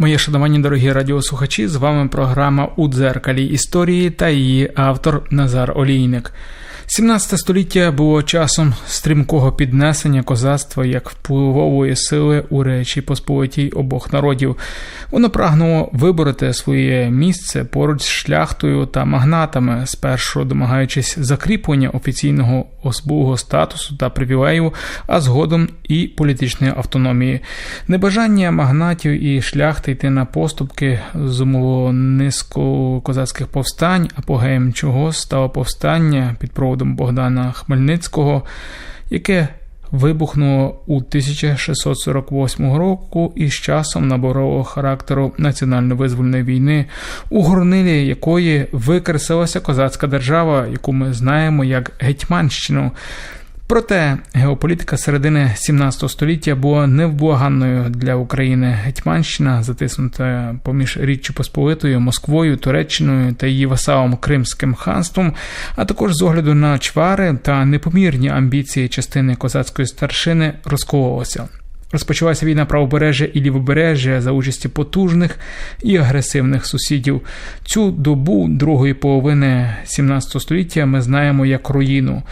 Мої шановані дорогі радіослухачі, з вами програма у дзеркалі історії та її автор Назар Олійник. 17 століття було часом стрімкого піднесення козацтва як впливової сили у Речі Посполитій обох народів. Воно прагнуло вибороти своє місце поруч з шляхтою та магнатами, спершу домагаючись закріплення офіційного особливого статусу та привілею, а згодом і політичної автономії. Небажання магнатів і шляхти йти на поступки зумовило низку козацьких повстань, апогеєм чого стало повстання під проводом Богдана Хмельницького, яке вибухнуло у 1648 року і з часом набороло характеру національно-визвольної війни, у горнилі якої викреслилася козацька держава, яку ми знаємо як Гетьманщину. Проте геополітика середини 17 століття була невблаганною для України. Гетьманщина, затиснута поміж Річчю Посполитою, Москвою, Туреччиною та її васалом Кримським ханством, а також з огляду на чвари та непомірні амбіції частини козацької старшини розкололася. Розпочалася війна правобережжя і лівобережжя за участі потужних і агресивних сусідів. Цю добу другої половини 17 століття ми знаємо як руїну.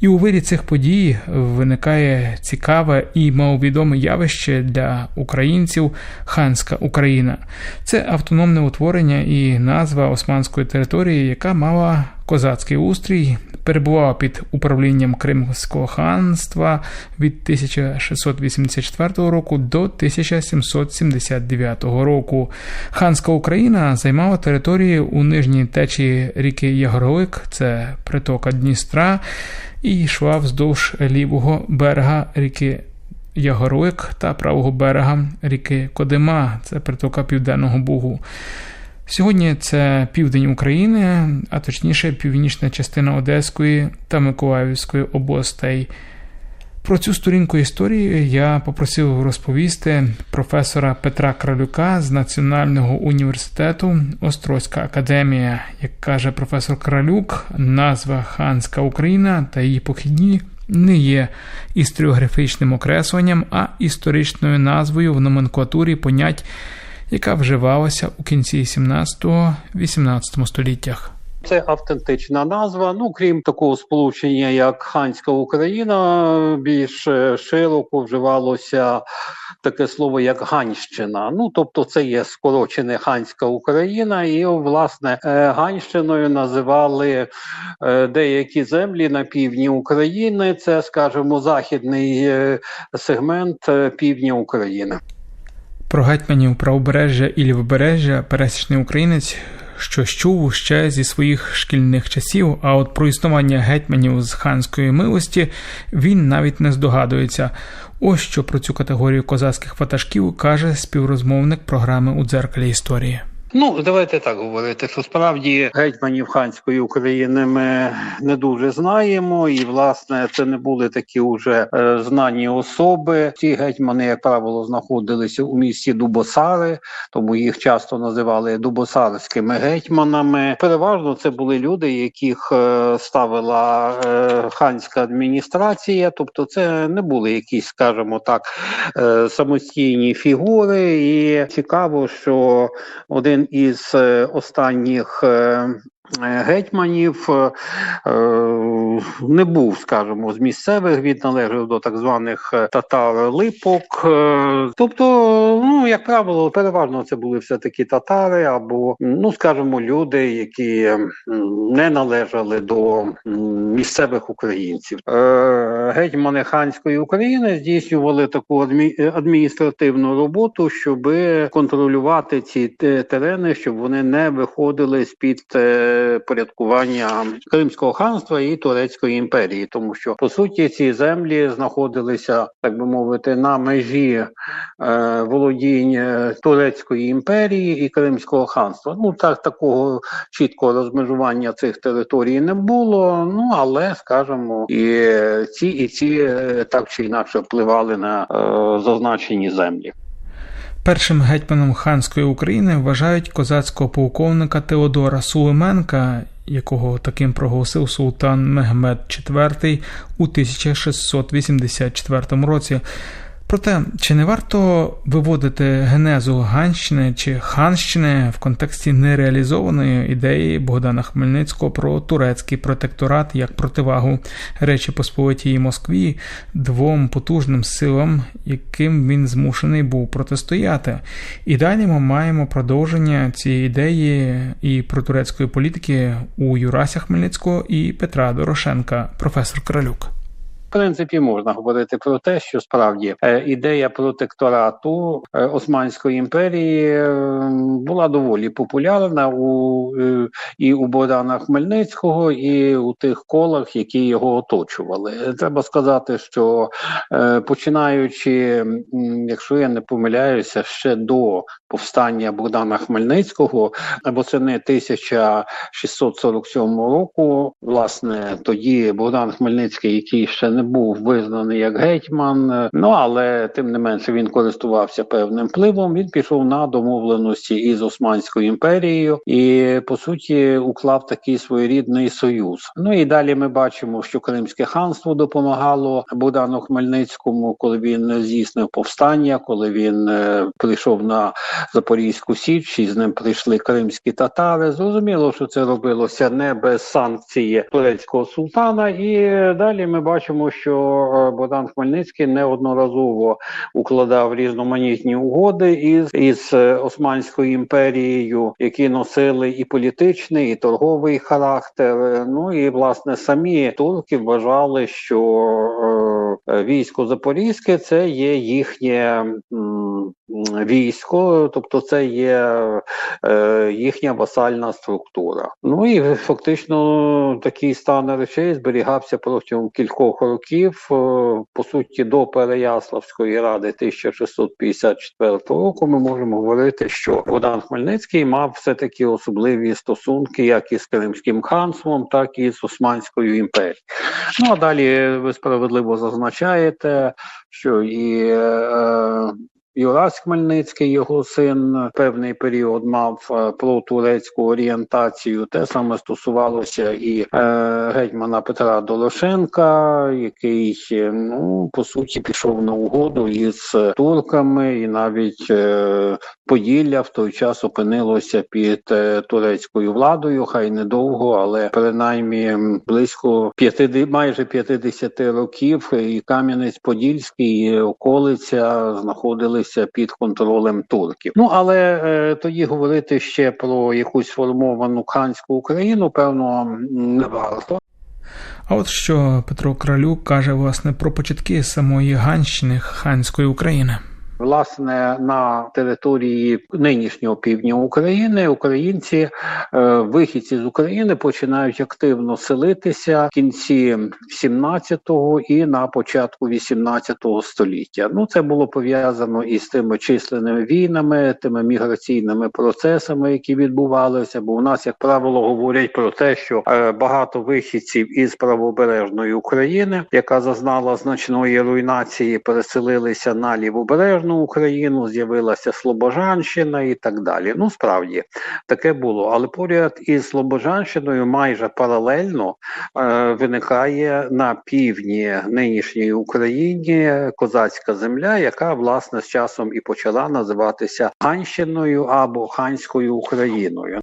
І у вирі цих подій виникає цікаве і маловідоме явище для українців ханська Україна. Це автономне утворення і назва османської території, яка мала козацький устрій, перебувала під управлінням Кримського ханства від 1684 року до 1779 року. Ханська Україна займала території у нижній течії ріки Ягорлик, це притока Дністра і йшла вздовж лівого берега ріки Ягорлик та правого берега ріки Кодима, це притока Південного Бугу. Сьогодні це південь України, а точніше північна частина Одеської та Миколаївської областей. Про цю сторінку історії я попросив розповісти професора Петра Кралюка з Національного університету Острозька академія. Як каже професор Кралюк, назва Ханська Україна та її похідні не є історіографічним окресленням, а історичною назвою в номенклатурі понять, яка вживалася у кінці 17-18 століттях. Це автентична назва. Ну крім такого сполучення, як ханська Україна, більш широко вживалося таке слово, як Ганщина. Ну тобто, це є скорочене ханська Україна, і власне Ганщиною називали деякі землі на півдні України. Це, скажімо, західний сегмент півдня України. Про гетьманів правобережжя і лівобережжя пересічний українець що чув ще зі своїх шкільних часів, а от про існування гетьманів з ханської милості він навіть не здогадується. Ось що про цю категорію козацьких ватажків каже співрозмовник програми у дзеркалі історії. Ну, давайте так говорити, що справді гетьманів ханської України ми не дуже знаємо, і власне це не були такі вже е, знані особи. Ці гетьмани, як правило, знаходилися у місті Дубосари, тому їх часто називали дубосарськими гетьманами. Переважно це були люди, яких е, ставила е, ханська адміністрація, тобто це не були якісь, скажімо так, е, самостійні фігури. І цікаво, що один із е, останніх е, гетьманів е, не був, скажімо, з місцевих він належав до так званих татар-липок. Тобто, ну як правило, переважно це були все таки татари, або ну скажімо, люди, які не належали до місцевих українців. Гетьмани ханської України здійснювали таку адміністративну роботу, щоб контролювати ці терени, щоб вони не виходили з під порядкування Кримського ханства і Турецької імперії, тому що по суті ці землі знаходилися, так би мовити, на межі е, володінь Турецької імперії і Кримського ханства. Ну так такого чіткого розмежування цих територій не було. Ну але скажімо, і ці і ці так чи інакше впливали на е, зазначені землі. Першим гетьманом ханської України вважають козацького полковника Теодора Сулеменка, якого таким проголосив султан Мехмед IV у 1684 році. Проте, чи не варто виводити генезу Ганщини чи Ханщини в контексті нереалізованої ідеї Богдана Хмельницького про турецький протекторат як противагу Речі Посполитій Москві двом потужним силам, яким він змушений був протистояти? І далі ми маємо продовження цієї ідеї і протурецької політики у Юрася Хмельницького і Петра Дорошенка, професор Кралюк. Принципі, можна говорити про те, що справді е, ідея протекторату е, Османської імперії е, була доволі популярна у і у Богдана Хмельницького, і у тих колах, які його оточували. Треба сказати, що починаючи, якщо я не помиляюся, ще до повстання Богдана Хмельницького восени 1647 року, власне, тоді Богдан Хмельницький, який ще не був визнаний як гетьман, е, ну але тим не менше він користувався певним впливом. Він пішов на домовленості із Османською імперією і по суті уклав такий своєрідний союз. Ну і далі ми бачимо, що Кримське ханство допомагало Богдану Хмельницькому, коли він здійснив повстання, коли він е, прийшов на Запорізьку Січ, і з ним прийшли кримські татари. Зрозуміло, що це робилося не без санкції турецького султана. І далі ми бачимо, що е, Богдан Хмельницький неодноразово укладав різноманітні угоди із, із е, Османською імперією, які носили і політичний, і торговий характер. Е, Ну і власне самі турки вважали, що військо Запорізьке це є їхнє м, військо, тобто це є е, їхня васальна структура. Ну і фактично такий стан речей зберігався протягом кількох років. Е, По суті, до Переяславської ради 1654 року ми можемо говорити, що Богдан Хмельницький мав все таки особливі стосунки як із Кримським ханством, так і з Османською імперією. Ну а далі ви справедливо зазначаєте, що і е, Юрас Хмельницький, його син, певний період мав е, протурецьку орієнтацію. Те саме стосувалося і е, гетьмана Петра Дорошенка, який е, ну по суті пішов на угоду із турками, і навіть е, Поділля в той час опинилося під е, турецькою владою. Хай недовго, але принаймні близько 50, майже 50 років і Кам'янець-Подільський і околиця знаходилися під контролем турків. Ну але е, тоді говорити ще про якусь сформовану ханську Україну, певно, не варто. А от що Петро Кралюк каже власне про початки самої Ганщини ханської України. Власне, на території нинішнього півдня України українці, е, вихідці з України, починають активно селитися в кінці 17-го і на початку 18-го століття. Ну це було пов'язано із тими численними війнами, тими міграційними процесами, які відбувалися. Бо у нас, як правило, говорять про те, що е, багато вихідців із правобережної України, яка зазнала значної руйнації, переселилися на лівобережну Україну, з'явилася Слобожанщина і так далі. Ну справді таке було. Але поряд із Слобожанщиною майже паралельно е, виникає на півдні нинішньої України козацька земля, яка власне з часом і почала називатися Ганщиною або Ханською Україною.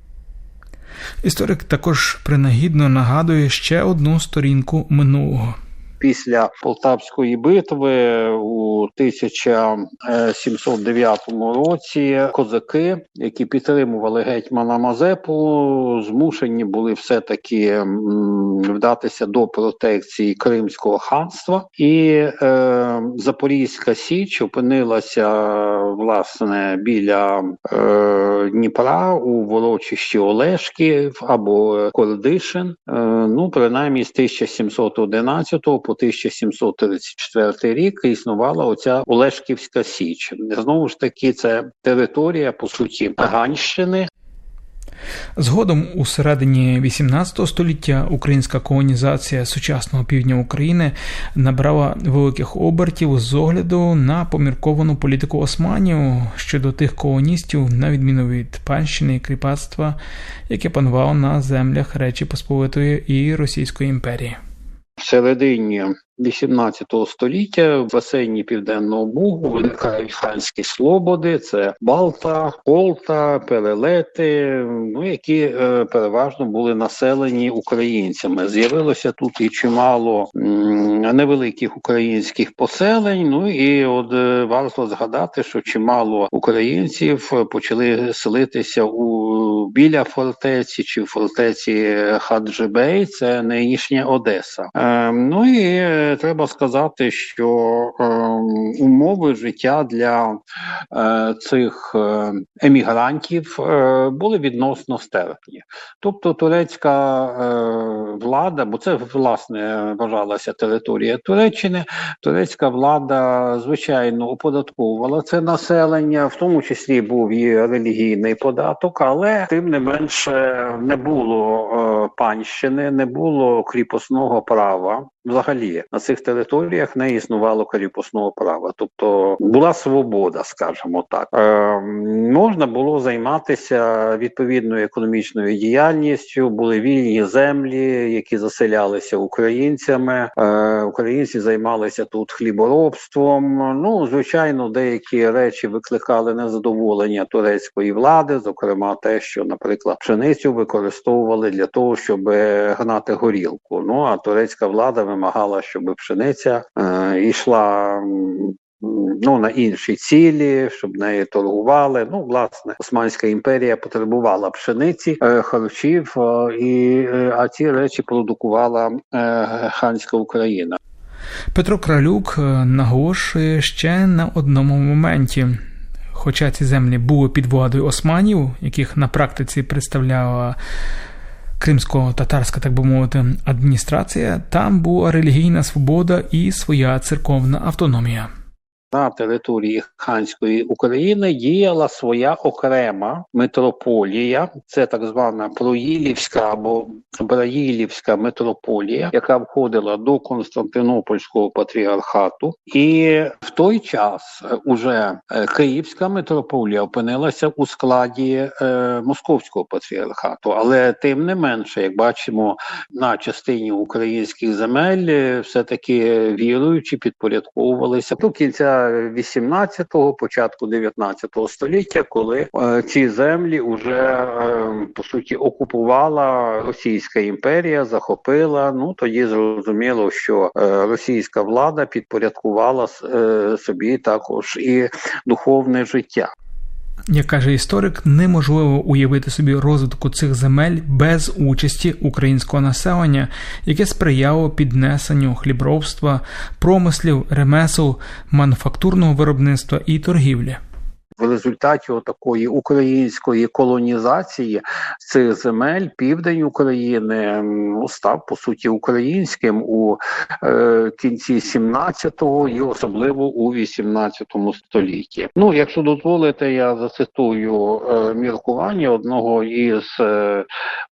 Історик також принагідно нагадує ще одну сторінку минулого. Після Полтавської битви у 1709 році козаки, які підтримували гетьмана Мазепу, змушені були все таки вдатися до протекції Кримського ханства, і е, Запорізька Січ опинилася власне біля е, Дніпра у ворочищі Олешків або Кордишин. Е, ну принаймні з 1711 по 1734 рік існувала оця Олешківська Січ. Знову ж таки, це територія по суті Ганщини. Згодом у середині 18 століття українська колонізація сучасного півдня України набрала великих обертів з огляду на помірковану політику османів щодо тих колоністів, на відміну від панщини і кріпацтва, яке панувало на землях Речі Посполитої і Російської імперії. В 18 століття в басейні Південного Бугу виникають ханські слободи, це Балта, Колта, Перелети, ну які е, переважно були населені українцями. З'явилося тут і чимало м, невеликих українських поселень. Ну і от е, варто згадати, що чимало українців е, почали селитися у біля фортеці чи фортеці Хаджибей, це нинішня Одеса. Е, ну і треба сказати, що е, умови життя для е, цих е, емігрантів е, були відносно стерпні. Тобто турецька е, влада, бо це власне вважалася територія Туреччини, турецька влада звичайно оподатковувала це населення, в тому числі був і релігійний податок, але тим не менше не було е, панщини, не було кріпосного права. Взагалі на цих територіях не існувало кріпосного права, тобто була свобода, скажімо так. Е, можна було займатися відповідною економічною діяльністю, були вільні землі, які заселялися українцями. Е, українці займалися тут хліборобством. Ну, звичайно, деякі речі викликали незадоволення турецької влади, зокрема те, що, наприклад, пшеницю використовували для того, щоб гнати горілку. Ну а турецька влада вимагала, щоб пшениця е, йшла. Ну, на інші цілі, щоб нею торгували. Ну, власне, Османська імперія потребувала пшениці, е, харчів, е, і е, а ці речі продукувала е, ханська Україна. Петро Кралюк е, наголошує ще на одному моменті. Хоча ці землі були під владою османів, яких на практиці представляла кримсько-татарська, так би мовити, адміністрація, там була релігійна свобода і своя церковна автономія. На території ханської України діяла своя окрема митрополія, це так звана Проїлівська або Браїлівська митрополія, яка входила до Константинопольського патріархату, і в той час уже е, Київська митрополія опинилася у складі е, Московського патріархату. Але тим не менше, як бачимо, на частині українських земель е, все-таки віруючі підпорядковувалися до кінця 18-го, початку 19-го століття, коли е, ці землі вже е, по суті окупувала Російська імперія, захопила. Ну тоді зрозуміло, що е, російська влада підпорядкувала е, собі також і духовне життя. Як каже історик, неможливо уявити собі розвитку цих земель без участі українського населення, яке сприяло піднесенню хлібробства, промислів, ремесел, мануфактурного виробництва і торгівлі. В результаті такої української колонізації цих земель південь України ну, став по суті українським у е, кінці 17-го і особливо у 18 столітті. Ну, якщо дозволите, я зацитую е, міркування одного із е,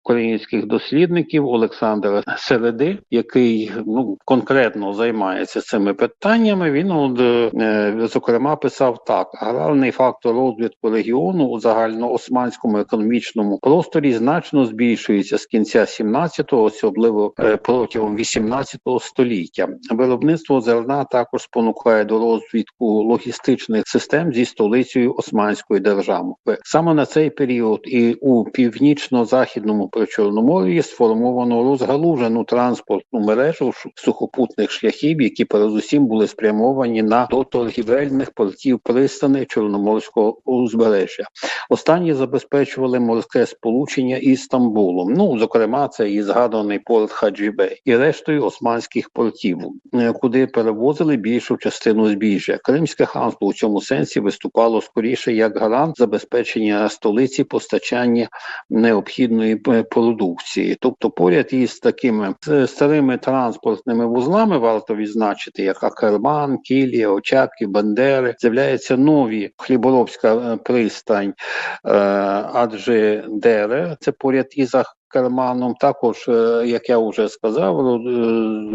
українських дослідників Олександра Середи, який ну конкретно займається цими питаннями. Він от, е, зокрема писав так: аграрний фактор розвитку регіону у загальноосманському економічному просторі значно збільшується з кінця 17-го, особливо е, протягом 18 століття. Виробництво зерна також спонукає до розвитку логістичних систем зі столицею Османської держави. Саме на цей період і у північно-західному причорномор'ї сформовано розгалужену транспортну мережу сухопутних шляхів, які передусім були спрямовані на до торгівельних портів пристани Чорноморського узбережжя. Останні забезпечували морське сполучення із Стамбулом. Ну зокрема, це і згаданий порт Хаджібей і рештою османських портів, е, куди перевозили більшу частину збіжжя. Кримське ханство у цьому сенсі виступало скоріше як гарант забезпечення столиці постачання необхідної е, продукції. Тобто, поряд із такими е, старими транспортними вузлами варто відзначити, як Акерман, Кілія, Очаків, Бандери, з'являються нові хліборобська е, пристань, е, адже Дере, це поряд із Керманом також, е, як я вже сказав, е,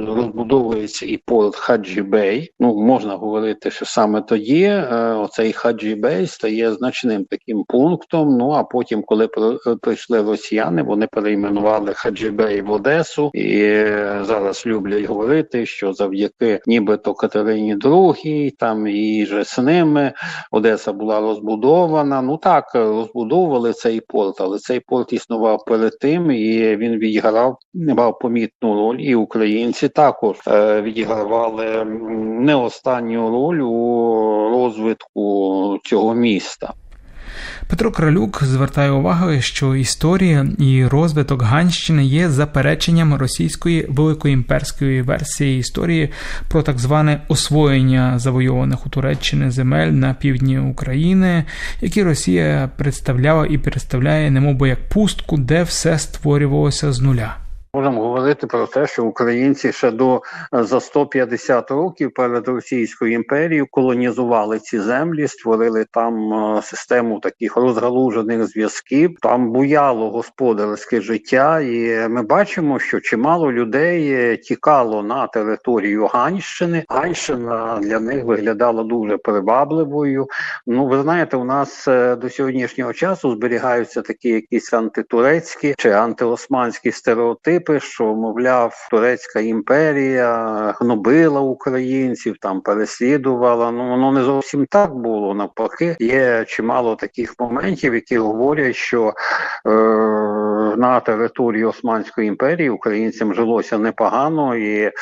розбудовується і порт Хаджі-Бей. Ну можна говорити, що саме тоді е, оцей Хаджі-Бей стає значним таким пунктом. Ну а потім, коли при- прийшли росіяни, вони перейменували Хаджі-Бей в Одесу, і зараз люблять говорити, що завдяки нібито Катерині II, там і же з ними Одеса була розбудована. Ну так розбудовували цей порт, але цей порт існував перед тим, і він відіграв мав помітну роль. І українці також е, відігравали не останню роль у розвитку цього міста. Петро Кралюк звертає увагу, що історія і розвиток Ганщини є запереченням російської великоімперської версії історії про так зване освоєння завойованих у Туреччини земель на півдні України, які Росія представляла і представляє немовби як пустку, де все створювалося з нуля. Можемо говорити про те, що українці ще до е, за 150 років перед Російською імперією колонізували ці землі, створили там е, систему таких розгалужених зв'язків. Там буяло господарське життя, і ми бачимо, що чимало людей е, тікало на територію Ганщини. Ганщина для них виглядала дуже привабливою. Ну, ви знаєте, у нас до сьогоднішнього часу зберігаються такі якісь антитурецькі чи антиосманські стереотипи, що мовляв, турецька імперія гнобила українців, там переслідувала. Ну воно не зовсім так було. Навпаки, є чимало таких моментів, які говорять, що е, на території Османської імперії українцям жилося непогано, і е,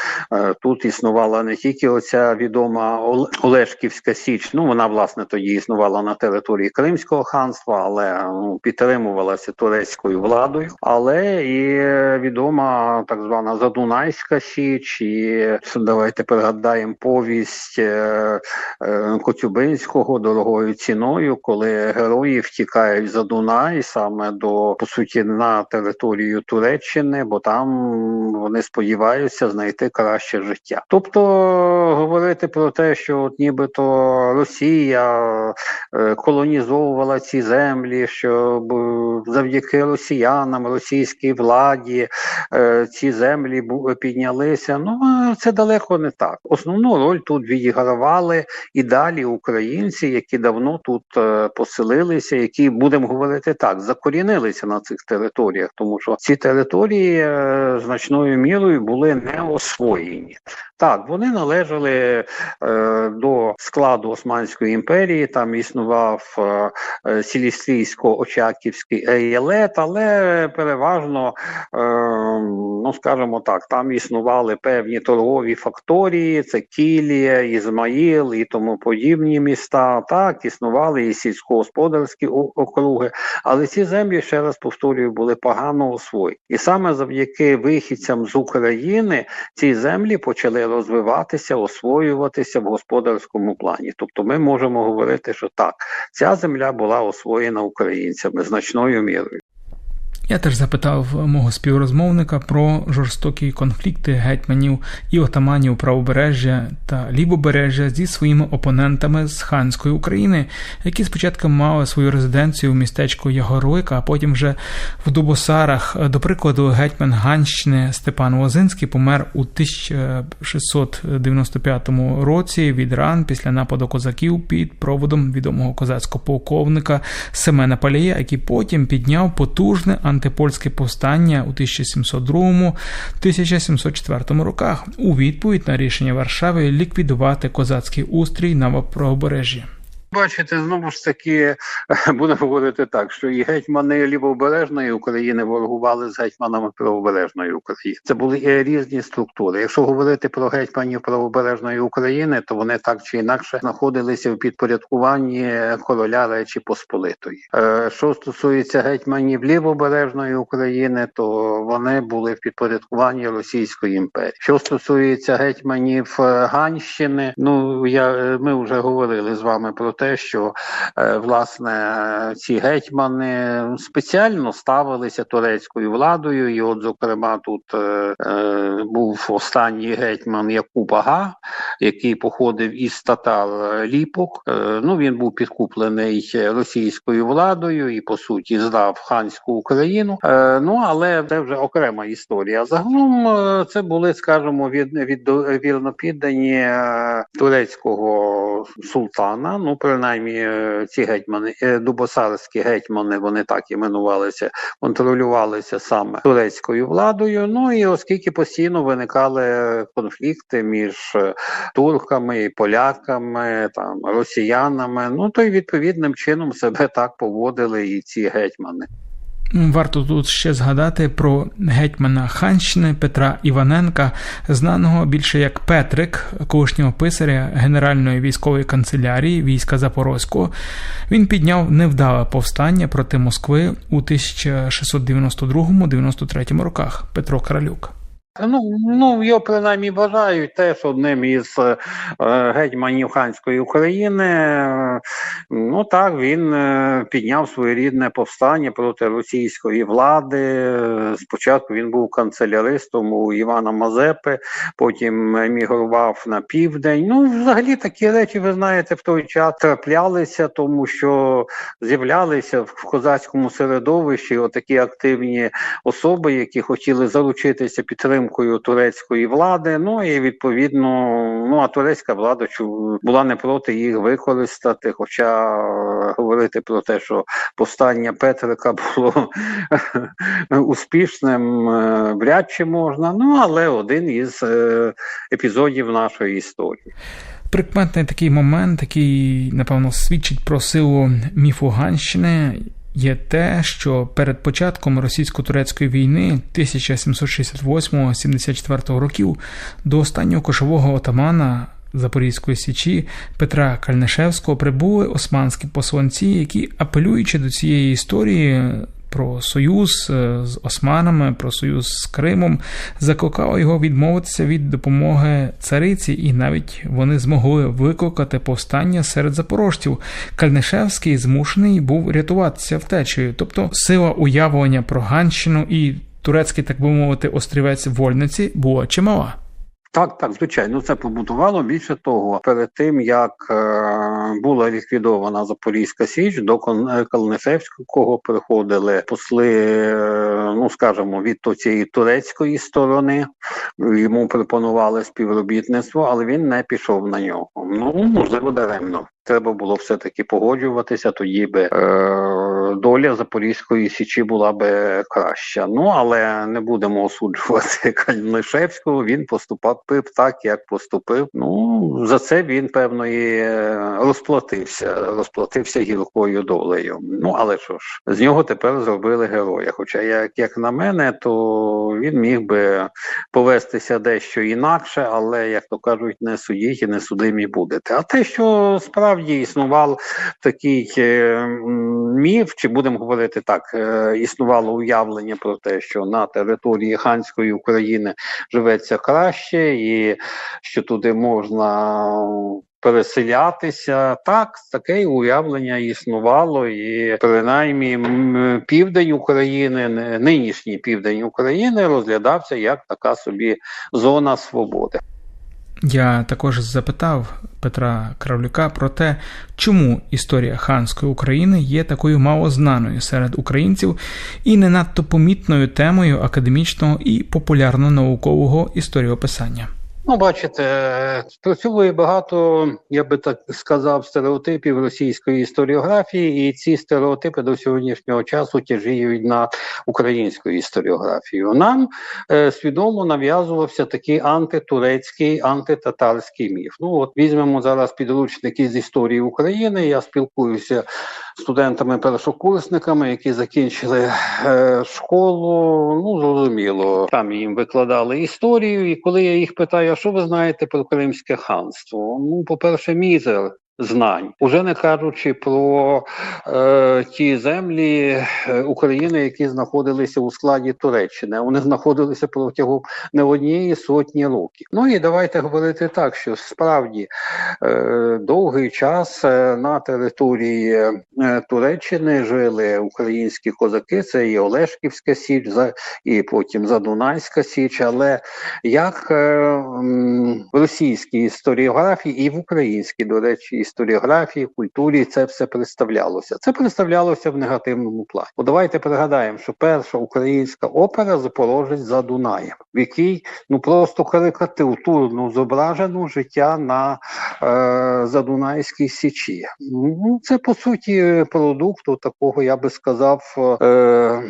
тут існувала не тільки оця відома Олешківська Січ. Ну вона власне тоді існувала на території Кримського ханства, але ну, підтримувалася турецькою владою. Але і е, відома так звана Задунайська Січ, і давайте пригадаємо повість е, е, Коцюбинського дорогою ціною, коли герої втікають за Дунай саме до по суті на територію Туреччини, бо там вони сподіваються знайти краще життя. Тобто говорити про те, що от нібито Росія е, колонізовувала ці землі, щоб е, завдяки росіянам, російській владі ці землі піднялися. Ну е, це далеко не так. Основну роль тут відігравали і далі українці, які давно тут е, поселилися, які будемо говорити так, закорінилися на цих територіях, тому що ці території е, значною мірою були не освоєні. Так, вони належали е, до складу Османської імперії. Там існував е, е, Сілістрійсько-Очаківський еєлет, але переважно, е, ну скажімо так, там існували певні торгові факторії, це Кілія, Ізмаїл і тому подібні міста. Так, існували і сільськогосподарські округи, але ці землі, ще раз повторюю, були погано освоєні. І саме завдяки вихідцям з України ці землі почали розвиватися, освоюватися в господарському плані. Тобто ми можемо говорити, що так, ця земля була освоєна українцями значною мірою. Я теж запитав мого співрозмовника про жорстокі конфлікти гетьманів і отаманів правобережжя та лівобережжя зі своїми опонентами з ханської України, які спочатку мали свою резиденцію в містечку Ягорлика, а потім вже в Дубосарах. До прикладу, гетьман Ганщини Степан Лозинський помер у 1695 році від ран після нападу козаків під проводом відомого козацького полковника Семена Палія, який потім підняв потужне антипольське повстання у 1702-1704 роках у відповідь на рішення Варшави ліквідувати козацький устрій на правобережжі. Бачите, знову ж таки будемо говорити так, що і гетьмани лівобережної України ворогували з гетьманами правобережної України. Це були е, різні структури. Якщо говорити про гетьманів правобережної України, то вони так чи інакше знаходилися в підпорядкуванні короля Речі Посполитої. Е, Що стосується гетьманів лівобережної України, то вони були в підпорядкуванні Російської імперії. Що стосується гетьманів е, Ганщини, ну я ми вже говорили з вами про те, що е, власне ці гетьмани спеціально ставилися турецькою владою. І, от, зокрема, тут е, е, був останній гетьман Якуб Ага, який походив із татар Ліпок. Ну він був підкуплений російською владою і по суті здав ханську Україну. Ну але це вже окрема історія. Загалом це були, скажімо, від, від вірнопіддані е, турецького султана. Ну принаймні е, ці гетьмани, е, дубосарські гетьмани, вони так іменувалися, контролювалися саме турецькою владою. Ну і оскільки постійно виникали конфлікти між е, турками поляками, там росіянами, ну то й відповідним чином себе так поводили і ці гетьмани. Варто тут ще згадати про гетьмана Ханщини Петра Іваненка, знаного більше як Петрик, колишнього писаря Генеральної військової канцелярії війська Запорозького. Він підняв невдале повстання проти Москви у 1692-93 роках. Петро Королюк. Ну, ну його принаймні вважають теж одним із е, гетьманів ханської України. Ну так він е, підняв своєрідне повстання проти російської влади. Спочатку він був канцеляристом у Івана Мазепи, потім емігрував на південь. Ну, взагалі такі речі, ви знаєте, в той час траплялися, тому що з'являлися в козацькому середовищі отакі активні особи, які хотіли заручитися підтримкою турецької влади. Ну і відповідно, ну а турецька влада була не проти їх використати. Хоча е, говорити про те, що повстання Петрика було успішним, е, вряд чи можна. Ну але один із е, епізодів нашої історії. Прикметний такий момент, який, напевно, свідчить про силу міфу Ганщини, є те, що перед початком російсько-турецької війни 1768-74 років до останнього кошового отамана Запорізької січі Петра Кальнишевського прибули османські посланці, які, апелюючи до цієї історії про союз е, з османами, про союз з Кримом, закликали його відмовитися від допомоги цариці, і навіть вони змогли викликати повстання серед запорожців. Кальнишевський змушений був рятуватися втечею, тобто сила уявлення про Ганщину і турецький, так би мовити, острівець вольниці була чимала. Так, так, звичайно, це побудувало. Більше того, перед тим як е, була ліквідована Запорізька Січ, до Кон- е, Калнишевського приходили посли, е, ну скажімо, від цієї турецької сторони. Йому пропонували співробітництво, але він не пішов на нього. Ну можливо, даремно. Треба було все-таки погоджуватися, тоді би е, доля Запорізької січі була би краща. Ну але не будемо осуджувати Кальнишевського. Він поступав так, як поступив. Ну за це він певно і е, розплатився, розплатився гіркою долею. Ну але що ж, з нього тепер зробили героя. Хоча, як, як на мене, то він міг би повестися дещо інакше, але як то кажуть, не судіть і не судимі будете. А те, що справді існував такий е, міф, чи будемо говорити так, е, існувало уявлення про те, що на території ханської України живеться краще, і що туди можна переселятися. Так, таке уявлення існувало, і принаймні південь України, нинішній південь України розглядався як така собі зона свободи. Я також запитав Петра Кравлюка про те, чому історія ханської України є такою малознаною серед українців і не надто помітною темою академічного і популярно-наукового історіописання. Ну, бачите, працює багато, я би так сказав, стереотипів російської історіографії, і ці стереотипи до сьогоднішнього часу тяжіють на українську історіографію. Нам е, свідомо нав'язувався такий антитурецький, антитатарський міф. Ну от візьмемо зараз підручники з історії України. Я спілкуюся з студентами-першокурсниками, які закінчили е, школу. Ну зрозуміло, там їм викладали історію. І коли я їх питаю, що ви знаєте про Кримське ханство? Ну, по-перше, мізер. Знань, уже не кажучи про е, ті землі е, України, які знаходилися у складі Туреччини. Вони знаходилися протягом не однієї сотні років. Ну і давайте говорити так, що справді е, довгий час е, на території е, Туреччини жили українські козаки. Це і Олешківська Січ, і потім Задунайська Січ. Але як е, в російській історіографії і в українській, до речі, історіографії, культурі це все представлялося. Це представлялося в негативному плані. Бо давайте пригадаємо, що перша українська опера Запорожець за Дунаєм, в якій ну просто карикатурно зображено життя на е, Задунайській січі. Ну це по суті продукт такого, я би сказав, е,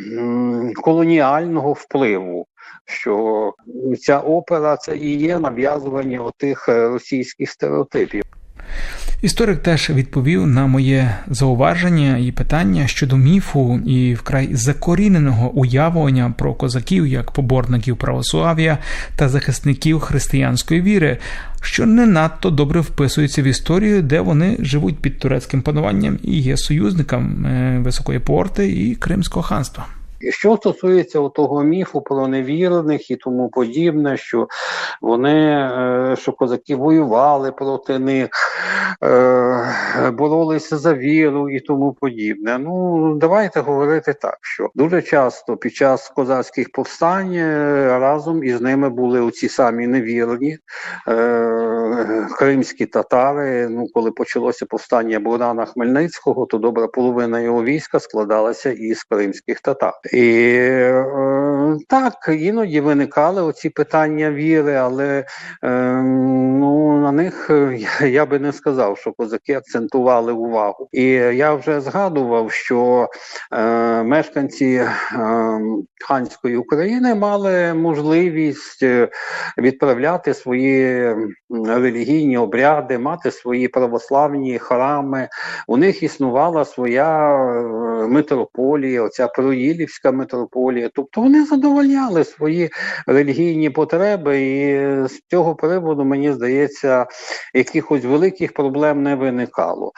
колоніального впливу. Що ця опера це і є нав'язування отих е, російських стереотипів. Історик теж відповів на моє зауваження і питання щодо міфу і вкрай закоріненого уявлення про козаків як поборників православ'я та захисників християнської віри, що не надто добре вписується в історію, де вони живуть під турецьким пануванням і є союзниками Високої порти і Кримського ханства. Що стосується того міфу про невірних і тому подібне, що вони е, що козаки воювали проти них, е, боролися за віру і тому подібне. Ну давайте говорити так, що дуже часто під час козацьких повстань е, разом із ними були оці самі невірні кримські татари. Ну, коли почалося повстання Богдана Хмельницького, то добра половина його війська складалася із кримських татар. І е, так, іноді виникали оці питання віри, але е, ну, на них е, я, би не сказав, що козаки акцентували увагу. І я вже згадував, що мешканці ханської України мали можливість відправляти свої релігійні обряди, мати свої православні храми. У них існувала своя митрополія, оця Проїлівська митрополія. Тобто вони задовольняли свої релігійні потреби, і з цього приводу, мені здається, якихось великих проблем не виникало.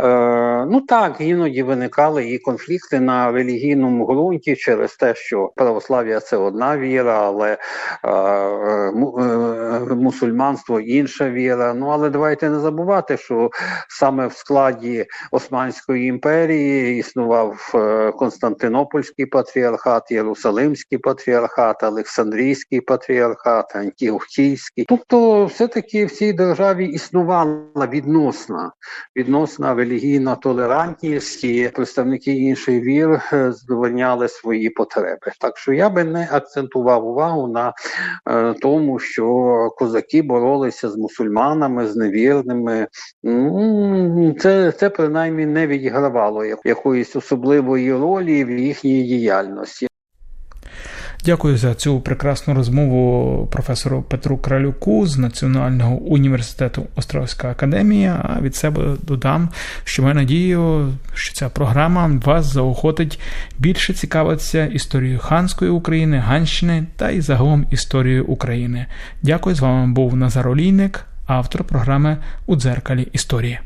Е, ну так, іноді виникали і конфлікти на релігійному ґрунті через те, що православ'я це одна віра, але е, е, мусульманство інша віра. Ну але давайте не забувати, що саме в складі Османської імперії існував е, Константинопольський патріархат, Єрусалимський патріархат, Олександрійський патріархат, Антіохійський. Тобто, все-таки в цій державі існувала відносна, відносна релігійна толерантність, і представники інших вір е, задовольняли свої потреби. Так що я би не акцентував увагу на е, тому, що козаки боролися з мусульманами, з невірними. Це, це принаймні не відігравало якоїсь особливої ролі в їхній діяльності. Дякую за цю прекрасну розмову професору Петру Кралюку з Національного університету Островська академія. А від себе додам, що маю надію, що ця програма вас заохотить більше цікавитися історією ханської України, Ганщини та і загалом історією України. Дякую, з вами був Назар Олійник, автор програми у дзеркалі історії.